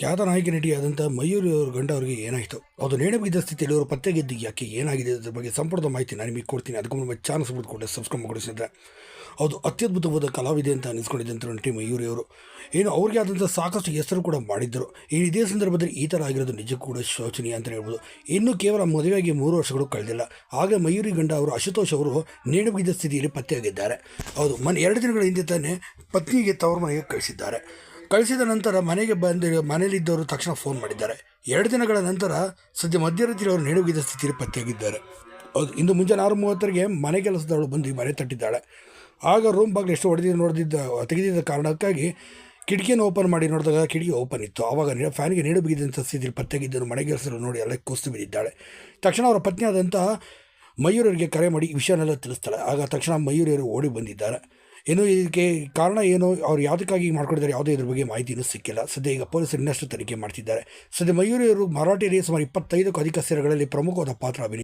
ಖ್ಯಾತ ನಾಯಕ ನಟಿಯಾದಂಥ ಮಯೂರಿ ಅವರ ಗಂಡ ಅವರಿಗೆ ಏನಾಯಿತು? ಅದು ನೇಣು ಬಿದ್ದ ಸ್ಥಿತಿಯಲ್ಲಿ ಅವರು ಪತ್ತೆಗಿದ್ದು ಯಾಕೆ? ಏನಾಗಿದೆ? ಅದ್ರ ಬಗ್ಗೆ ಸಂಪೂರ್ಣ ಮಾಹಿತಿ ನಾನು ನಿಮಗೆ ಕೊಡ್ತೀನಿ. ಅದಕ್ಕೂ ನಮ್ಮ ಚಾನಲ್ ಬಿಟ್ಕೊಂಡೆ ಸಬ್ಸ್ಕ್ರೈಬ್ ಮಾಡಿಸಿದ್ರೆ ಅದು ಅತ್ಯದ್ಭುತವಾದ ಕಲಾವಿದೆ ಅಂತ ಅನಿಸ್ಕೊಂಡಿದ್ದಂಥ ನಟಿ ಮಯೂರಿ ಅವರು. ಏನು, ಅವ್ರಿಗೆ ಆದಂಥ ಸಾಕಷ್ಟು ಹೆಸರು ಕೂಡ ಮಾಡಿದ್ದರು ಈ ಇದೇ ಸಂದರ್ಭದಲ್ಲಿ ಈ ಥರ ಆಗಿರೋದು ನಿಜಕ್ಕೂ ಕೂಡ ಶೋಚನೀಯ ಅಂತ ಹೇಳ್ಬೋದು. ಇನ್ನು ಕೇವಲ ಮದುವೆಯಾಗಿ ಮೂರು ವರ್ಷಗಳು ಕಳೆದಿಲ್ಲ. ಆಗ ಮಯೂರಿ ಗಂಡ ಅವರು ಅಶುತೋಷ್ ಅವರು ನೇಣು ಬಿದ್ದ ಸ್ಥಿತಿಯಲ್ಲಿ ಪತ್ತೆಯಾಗಿದ್ದಾರೆ. ಹೌದು, ಮನೆ ಎರಡು ದಿನಗಳ ಹಿಂದೆ ತಾನೇ ಪತ್ನಿಗೆ ತವರು ಮನೆಗೆ ಕಳಿಸಿದ್ದಾರೆ. ಕಳಿಸಿದ ನಂತರ ಮನೆಗೆ ಬಂದಿರೋ ಮನೆಯಲ್ಲಿದ್ದವರು ತಕ್ಷಣ ಫೋನ್ ಮಾಡಿದ್ದಾರೆ. ಎರಡು ದಿನಗಳ ನಂತರ ಸದ್ಯ ಮಧ್ಯರಾತ್ರಿ ಅವರು ನೇಣುಗಿದ ಸ್ಥಿತಿಯಲ್ಲಿ ಪತ್ತೆಯಾಗಿದ್ದಾರೆ. ಹೌದು, ಇಂದು ಮುಂಜಾನೆ ಆರು ಮೂವತ್ತರಿಗೆ ಮನೆ ಕೆಲಸದವಳು ಬಂದು ಮನೆ ತಟ್ಟಿದ್ದಾಳೆ. ಆಗ ರೂಮ್ ಬಾಗಿಲು ಎಷ್ಟು ಹೊಡೆದಿದ್ದು ನೋಡಿದ್ದ ತೆಗೆದಿದ್ದ ಕಾರಣಕ್ಕಾಗಿ ಕಿಟಕಿಯನ್ನು ಓಪನ್ ಮಾಡಿ ನೋಡಿದಾಗ ಕಿಟಕಿ ಓಪನ್ ಇತ್ತು. ಆವಾಗ ನೀಡ ಫ್ಯಾನ್ಗೆ ನೇಣು ಬಿಗಿದಂಥ ಸ್ಥಿತಿಯಲ್ಲಿ ಪತ್ತೆಗಿದ್ದರು ಮನೆ ಕೆಲಸರು ನೋಡಿ ಎಲ್ಲ ಕುಸ್ತು ಬಿದ್ದಿದ್ದಾಳೆ. ತಕ್ಷಣ ಅವರ ಪತ್ನಿಯಾದಂತಹ ಮಯೂರರಿಗೆ ಕರೆ ಮಾಡಿ ವಿಷಯನೆಲ್ಲ ತಿಳಿಸ್ತಾಳೆ. ಆಗ ತಕ್ಷಣ ಮಯೂರಿಯರು ಓಡಿ ಬಂದಿದ್ದಾರೆ. ಏನು ಇದಕ್ಕೆ ಕಾರಣ ಏನು, ಅವ್ರು ಯಾವುದಕ್ಕಾಗಿ ಮಾಡ್ಕೊಂಡಿದ್ದಾರೆ ಯಾವುದೇ ಇದ್ರ ಬಗ್ಗೆ ಮಾಹಿತಿನೂ ಸಿಕ್ಕಿಲ್ಲ. ಸದ್ಯ ಈಗ ಪೊಲೀಸರು ಇನ್ನಷ್ಟು ತನಿಖೆ ಮಾಡ್ತಿದ್ದಾರೆ. ಸದ್ಯ ಮಯೂರಿಯವರು ಮರಾಠಿಯಲ್ಲಿ ಸುಮಾರು ಇಪ್ಪತ್ತೈದಕ್ಕೂ ಅಧಿಕ ಸೇವೆಗಳಲ್ಲಿ ಪ್ರಮುಖವಾದ ಪಾತ್ರ ಅಭಿನಯ